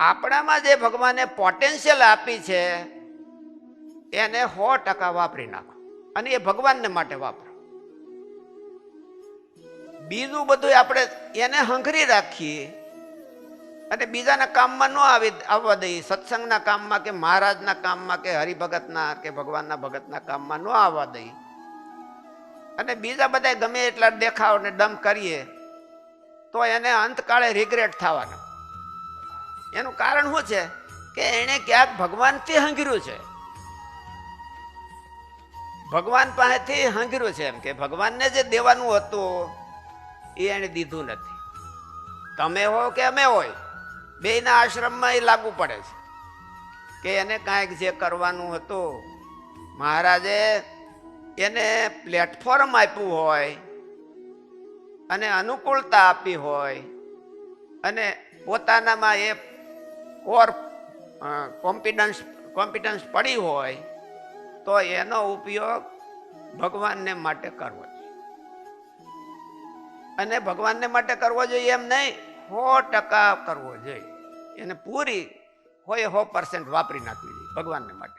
આપણામાં જે ભગવાને પોટેન્શિયલ આપી છે, એને સો ટકા વાપરી નાખો અને એ ભગવાનને માટે વાપરો. બીજું બધું આપણે એને હંખરી રાખીએ અને બીજાના કામમાં ન આવી, આવવા દઈએ. સત્સંગના કામમાં કે મહારાજના કામમાં કે હરિભગતના કે ભગવાનના ભગતના કામમાં ન આવવા દઈએ. અને બીજા બધા ગમે એટલા દેખાવ ને દમ કરીએ, તો એને અંતકાળે રિગ્રેટ થવાનો. એનું કારણ શું છે? કે એણે ક્યાંક ભગવાનથી હંગર્યું છે. ભગવાન પાસેથી હંગર્યું છે એમ કે ભગવાનને જે દેવાનું હતું, એ એણે દીધું નથી. તમે હો કે અમે હોય, બેયના આશ્રમમાં એ લાગુ પડે છે. કે એને કાંઈક જે કરવાનું હતું, મહારાજે એને પ્લેટફોર્મ આપ્યું હોય, અને અનુકૂળતા આપી હોય, અને પોતાનામાં એ કોર કોમ્પિડન્સ કોમ્પિટન્સ પડી હોય, તો એનો ઉપયોગ ભગવાનને માટે કરવો જોઈએ. અને ભગવાનને માટે કરવો જોઈએ એમ નહીં, સો ટકા કરવો જોઈએ. એને પૂરી હોય સો પર્સન્ટ વાપરી નાખવી જોઈએ ભગવાનને માટે.